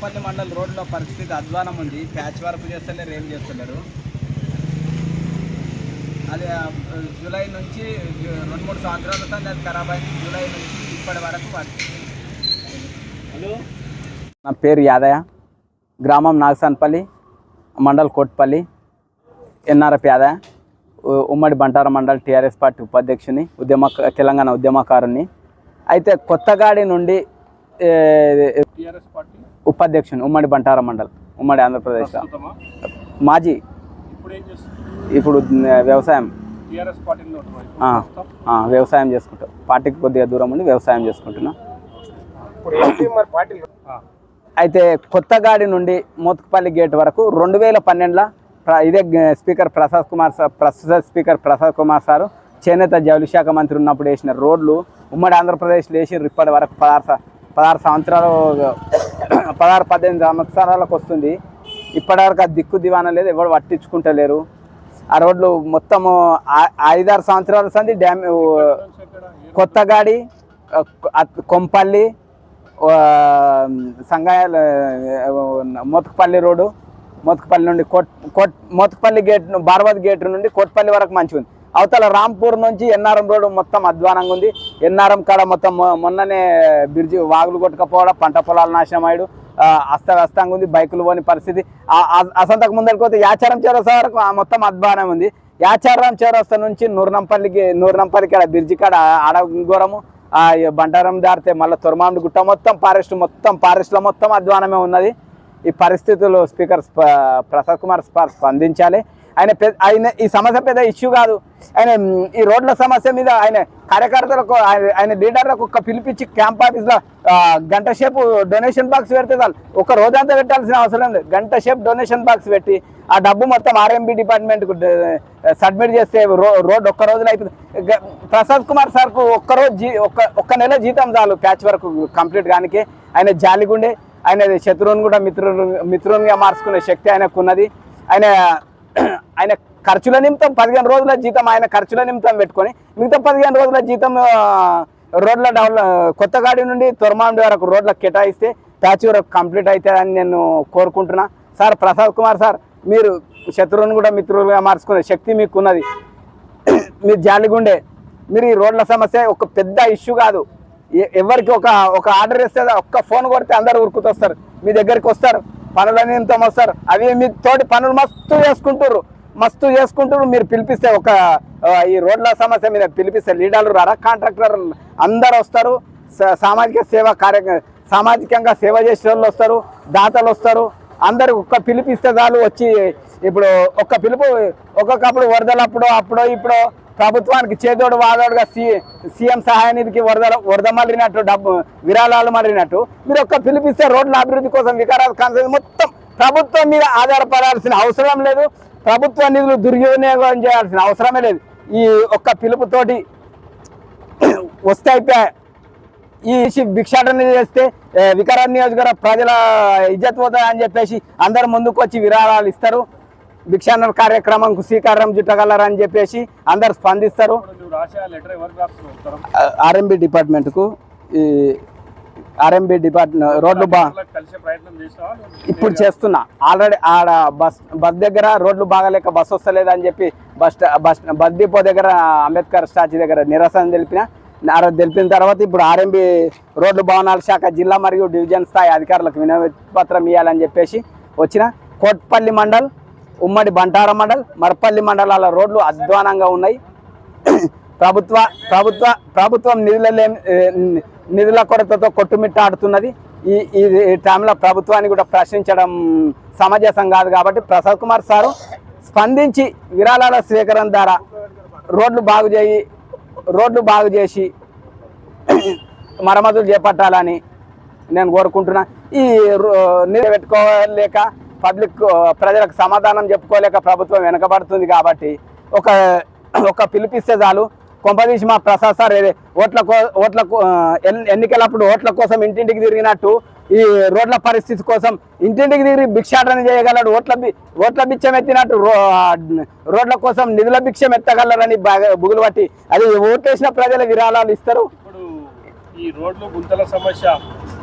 మోత్పల్లి మండల్ రోడ్లో పరిస్థితి అధ్వానం ఉంది. ప్యాచ్ వర్క్ చేస్తలేరు ఏం చేస్తలేరు అది జూలై నుంచి రెండు మూడు సంవత్సరాల వస్తుంది అది ఖరాబ్ అయింది. జూలై నుంచి ఇప్పటి వరకు హలో. నా పేరు యాదయ్య. గ్రామం నాగసాన్పల్లి మండల్ కోట్పల్లి. ఎన్ఆర్ఎఫ్ యాదయ్య. ఉమ్మడి బంటార మండల్ టీఆర్ఎస్ పార్టీ ఉపాధ్యక్షుని ఉద్యమ తెలంగాణ ఉద్యమకారుని అయితే కొత్తగాడి నుండి టీఆర్ఎస్ పార్టీ ఉపాధ్యక్షుని ఉమ్మడి బంటార మండల్ ఉమ్మడి ఆంధ్రప్రదేశ్. మాజీ ఇప్పుడు వ్యవసాయం. టీఆర్ఎస్ పార్టీలో ఉంటున్నాం ఇప్పుడు ఆ, ప్రస్తుతం? ఆ, వ్యవసాయం చేసుకుంటాం. పార్టీకి కొద్దిగా దూరం ఉండి వ్యవసాయం చేసుకుంటున్నాం. అయితే కొత్తగాడి నుండి మోత్కుపల్లి గేట్ వరకు రెండు వేల పన్నెండులో ప్ర- ఇదే స్పీకర్ ప్రసాద్ కుమార్ సార్ ప్రస్తుత స్పీకర్ ప్రసాద్ కుమార్ సారు చేనేత జౌలి శాఖ మంత్రి ఉన్నప్పుడు వేసిన రోడ్లు ఉమ్మడి ఆంధ్రప్రదేశ్లో వేసి ఇప్పటి వరకు పదహారు పదహారు సంవత్సరాలు పదహారు పద్దెనిమిది సంవత్సరాలకు వస్తుంది. ఇప్పటివరకు ఆ దిక్కు దివాన లేదు ఎవరు పట్టించుకుంటలేరు. ఆ రోడ్లు మొత్తము ఆ- ఐదారు సంవత్సరాల సంది డ్యామ్ కొత్తగాడి కొంపల్లి ఆ, సంగాయాల రోడ్డు మోతకపల్లి నుండి కోట్ కోట్ మోతకపల్లి గేట్ బార్వత్ గేట్ నుండి కోట్పల్లి వరకు మంచిగా ఉంది అవతల రాంపూర్ నుంచి ఎన్ఆర్ఎం రోడ్డు మొత్తం అధ్వానంగా ఉంది. ఎన్ఆర్ఎం కాడ మొత్తం మొన్ననే బ్రిడ్జి వాగులు కొట్టుకపోవడం పంట పొలాలు నాశనం అయ్యాడు. అస్తవ్యస్తంగా ఉంది బైకులు పోని పరిస్థితి. అసంతకు ముందరికి యాచారం చౌరస్తా వరకు మొత్తం అధ్వానం ఉంది. యాచారం చేరస్తా నుంచి నూర్నంపల్లికి నూర్నంపల్లికి కాడ బ్రిడ్జి కాడ ఆడగోరము ఆ బంటారం దారితే మళ్ళీ తొరమామిడి గుట్ట మొత్తం ఫారెస్ట్ మొత్తం ఫారెస్ట్లో మొత్తం అధ్వానమే ఉన్నది. ఈ పరిస్థితులు స్పీకర్ స్ప- ప్రసాద్ కుమార్ స్ప- స్పందించాలి. ఆయన పెద్ద ఆయన ఈ సమస్య పెద్ద ఇష్యూ కాదు. ఆయన ఈ రోడ్ల సమస్య మీద ఆయన కార్యకర్తలకు ఆయన- ఆయన లీడర్లకు ఒక పిలిపించి క్యాంప్ ఆఫీస్లో గంట సేపు డొనేషన్ బాక్స్ పెడితే చాలు. ఒక రోజంతా పెట్టాల్సిన అవసరం లేదు. గంట సేపు డొనేషన్ బాక్స్ పెట్టి ఆ డబ్బు మొత్తం ఆర్ఎంబి డిపార్ట్మెంట్కు సబ్మిట్ చేస్తే రోడ్ ఒక్క రోజులో అయిపోతుంది ప్రసాద్ కుమార్ సార్కు ఒక్క రోజు జీ ఒక్క ఒక్క నెల జీతం చాలు ప్యాచ్ వర్క్ కంప్లీట్ కానికే. ఆయన జాలిగుండే. ఆయన శత్రువుని కూడా మిత్రులు మిత్రునిగా మార్చుకునే శక్తి ఆయనకున్నది. ఆయన ఆయన ఖర్చుల నిమిత్తం పదిహేను రోజుల జీతం ఆయన ఖర్చుల నిమిత్తం పెట్టుకొని మిగతా పదిహేను రోజుల జీతం రోడ్ల డెవలప్ కొత్తగాడి నుండి తొరమాండి వరకు రోడ్ల కేటాయిస్తే ప్యాచ్ కంప్లీట్ అవుతుందని నేను కోరుకుంటున్నా. సార్ ప్రసాద్ కుమార్ సార్ మీరు శత్రువుని కూడా మిత్రులుగా మార్చుకునే శక్తి మీకు ఉన్నది మీరు జాలిగుండే మీరు ఈ రోడ్ల సమస్య ఒక పెద్ద ఇష్యూ కాదు. ఎవరికి ఒక ఒక ఆర్డర్ ఇస్తే ఒక్క ఫోన్ కొడితే అందరు ఉరుకుతొస్తారు. మీ దగ్గరికి వస్తారు పనుల నిమిత్తం వస్తారు. అవి మీ తోటి పనులు మస్తు చేసుకుంటారు మస్తు చేసుకుంటూ మీరు పిలిపిస్తే ఒక ఈ రోడ్ల సమస్య మీద పిలిపిస్తే లీడర్లు రారా? కాంట్రాక్టర్ అందరు వస్తారు. సామాజిక సేవ కార్య సామాజికంగా సేవ చేసే వాళ్ళు వస్తారు. దాతలు వస్తారు. అందరు ఒక్క పిలిపిస్తే చాలు వచ్చి ఇప్పుడు ఒక్క పిలుపు ఒక్కొక్కప్పుడు వరదలప్పుడు అప్పుడో ఇప్పుడో ప్రభుత్వానికి చేదోడు వాదోడుగా సి సీఎం సహాయ నిధికి వరద వరద మళ్ళినట్టు డబ్బు విరాళాలు మళ్ళినట్టు మీరు ఒక్క పిలిపిస్తే రోడ్ల అభివృద్ధి కోసం వికారాలు కాన్సెన్స్ మొత్తం ప్రభుత్వం మీద ఆధారపడాల్సిన అవసరం లేదు. ప్రభుత్వ నిధులు దుర్వినియోగం చేయాల్సిన అవసరమే లేదు. ఈ ఒక్క పిలుపుతోటి వస్తే అయిపోయాయి ఈ భిక్షాటన చేస్తే ఏ, వికారాబాద్ నియోజకవర్గ ప్రజల ఇజ్జత్ పోతుంది అని చెప్పేసి అందరు ముందుకు వచ్చి విరాళాలు ఇస్తారు. భిక్షాటన కార్యక్రమంకు శ్రీకారం చుట్టగలరని చెప్పేసి అందరు స్పందిస్తారు. ఆర్ఎంబి డిపార్ట్మెంట్కు ఈ ఆర్ఎంబి డిపార్ట్మెంట్ రోడ్లు బా? ఇప్పుడు చేస్తున్నా. ఆల్రెడీ ఆడ బస్ బస్ దగ్గర రోడ్లు బాగాలేక బస్ వస్తలేదు అని చెప్పి బస్ బస్ బస్ డిపో దగ్గర అంబేద్కర్ స్టాచ్యూ దగ్గర నిరసన తెలిపిన తెలిపిన తర్వాత ఇప్పుడు ఆర్ఎంబి రోడ్లు భవనాల శాఖ జిల్లా మరియు డివిజన్ స్థాయి అధికారులకు వినతి పత్రం ఇవ్వాలని చెప్పేసి వచ్చిన. కోట్పల్లి మండల్ ఉమ్మడి బంటార మండల్ మరపల్లి మండలాల రోడ్లు అధ్వానంగా ఉన్నాయి. ప్రభుత్వ ప్రభుత్వ ప్రభుత్వం నిధుల నిధుల కొరతతో కొట్టుమిట్టాడుతున్నది. ఈ ఈ ఈ టైంలో ప్రభుత్వాన్ని కూడా ప్రశ్నించడం సమంజసం కాదు కాబట్టి ప్రసాద్ కుమార్ సారు స్పందించి విరాళాల స్వీకరణ ద్వారా రోడ్లు బాగు చేయి రోడ్లు బాగు చేసి మరమ్మతులు చేపట్టాలని నేను కోరుకుంటున్నా. ఈ రో- పెట్టుకోలేక పబ్లిక్ ప్రజలకు సమాధానం చెప్పుకోలేక ప్రభుత్వం వెనకబడుతుంది కాబట్టి ఒక ఒక పిలిపిస్తే చాలు. కొంపదీసి మా ప్రసాద్ సార్ ఓట్ల ఓట్ల ఎన్నికలప్పుడు ఓట్ల కోసం ఇంటింటికి తిరిగినట్టు ఈ రోడ్ల పరిస్థితి కోసం ఇంటింటికి తిరిగి భిక్షాటన చేయగలడు ఓట్ల ఓట్ల భిక్షం ఎత్తినట్టు రోడ్ల కోసం నిధుల భిక్షం ఎత్తగలరని బుగులు పట్టి అది ఓటేసిన ప్రజల విరాళాలు ఇస్తారు. ఈ రోడ్లు గుంతల సమస్య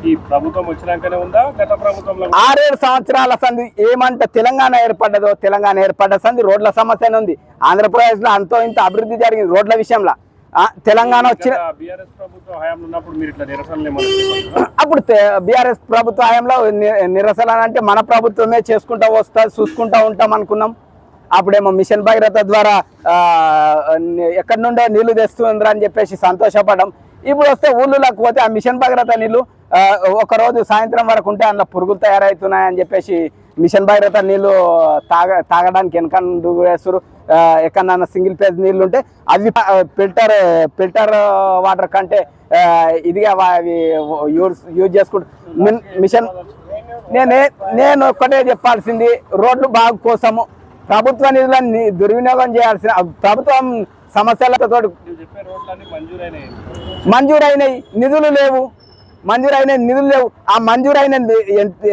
ఈ ప్రభుత్వం వచ్చినాకనే ఉందా? గత ప్రభుత్వంలో ఆరేడు సంవత్సరాల సంది ఏమంట తెలంగాణ ఏర్పడ్డదో తెలంగాణ ఏర్పడ్డ సంది రోడ్ల సమస్యనే ఉంది. ఆంధ్రప్రదేశ్లో అంతో ఇంత అభివృద్ధి జరిగింది రోడ్ల విషయంలో. తెలంగాణ వచ్చిన? అప్పుడు బీఆర్ఎస్ ప్రభుత్వ హయాంలో నిరసన అంటే మన ప్రభుత్వమే చేసుకుంటా వస్తా చూసుకుంటా ఉంటాం అనుకున్నాం. అప్పుడేమో మిషన్ భగీరథ ద్వారా ఎక్కడి నుండో నీళ్ళు తెస్తుండ్రు అని చెప్పేసి సంతోషపడ్డాం. ఇప్పుడు వస్తే ఊళ్ళోకి పోతే ఆ మిషన్ భగీరథ నీళ్ళు ఒకరోజు సాయంత్రం వరకు ఉంటే అందులో పురుగులు తయారవుతున్నాయని చెప్పేసి మిషన్ భగీరథ నీళ్ళు తాగ తాగడానికి వెనక వేస్తారు ఎక్కడన్నా సింగిల్ పేజ్ నీళ్ళు ఉంటే అవి ఫిల్టర్ ఫిల్టర్ వాటర్ కంటే ఇదిగా అవి యూజ్ యూజ్ చేసుకుంటూ మిషన్ నేనే నేను ఒక్కటే చెప్పాల్సింది రోడ్లు బాగు కోసము. ప్రభుత్వ నిధులను దుర్వినియోగం చేయాల్సిన ప్రభుత్వం సమస్యలతో మంజూరైనవి నిధులు లేవు. మంజూరైన నిధులు లేవు. ఆ మంజూరైన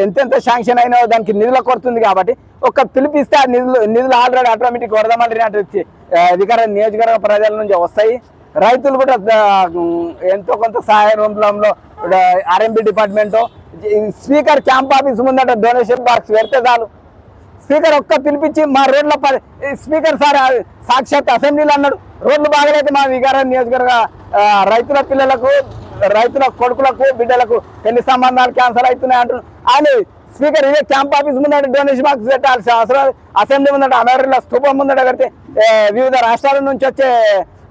ఎంతెంత శాంక్షన్ అయినా దానికి నిధుల కొడుతుంది కాబట్టి ఒక పిలిపిస్తే ఆ నిధులు నిధులు ఆల్రెడీ ఆటోమేటిక్ వరదమండ్రి అంటే అధికార నియోజకవర్గ ప్రజల నుంచి వస్తాయి. రైతులు కూడా ఎంతో కొంత సహాయ రూపంలో RMP department speaker camp office ముందట డొనేషన్ బాక్స్ పెడితే చాలు. స్పీకర్ ఒక్క పిలిపించి మా రోడ్ల ప- స్పీకర్ సార్ సాక్షాత్ అసెంబ్లీలో అన్నాడు. రోడ్లు బాగలేక మా వికార నియోజకవర్గ రైతుల పిల్లలకు రైతుల కొడుకులకు బిడ్డలకు పెళ్ళి సంబంధాలు క్యాన్సర్ అవుతున్నాయి అంటున్నారు ఆయన స్పీకర్ ఇదే క్యాంప్ ఆఫీస్ ముందంటే డొనేషన్ బాక్స్ పెట్టాల్సిన అవసరం. అసెంబ్లీ ముందంటే అమెరికా స్థూపం ముందట పెడితే వివిధ రాష్ట్రాల నుంచి వచ్చే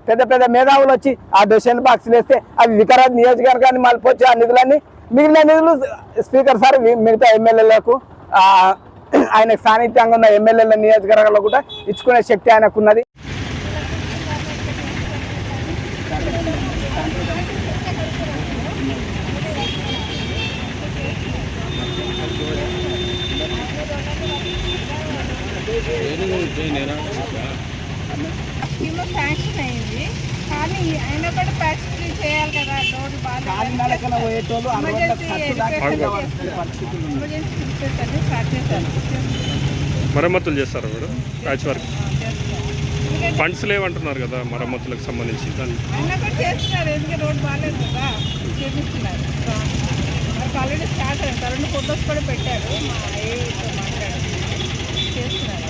పెద్ద పెద్ద మేధావులు వచ్చి ఆ డొనేషన్ బాక్స్ వేస్తే అవి వికారాబాద్ నియోజకవర్గాన్ని మలిపొచ్చి ఆ నిధులన్నీ మిగిలిన నిధులు స్పీకర్ సార్ మిగతా ఎమ్మెల్యేలకు ఆయనకు సాన్నిధ్యంగా ఉన్న ఎమ్మెల్యేల నియోజకవర్గంలో కూడా ఇచ్చుకునే శక్తి ఆయనకు ఉన్నది స్కీమ్ శాంక్షన్ అయింది. కానీ అయినా కూడా ప్యాక్టరీ చేయాలి కదా రోడ్డు బాగా మరమ్మతులు చేస్తారా మేడం ప్యాచ్ వర్క్ ఫండ్స్ లేవంటున్నారు కదా మరమ్మతులకు సంబంధించి. దాన్ని అయినా కూడా చేస్తున్నారు. ఎందుకంటే రోడ్డు బాగాలేదు కదా? చేపిస్తున్నారు. మనకు ఆల్రెడీ స్టార్ట్ అయింది. రెండు ఫొటోస్ కూడా పెట్టారు. మా చేస్తున్నారు.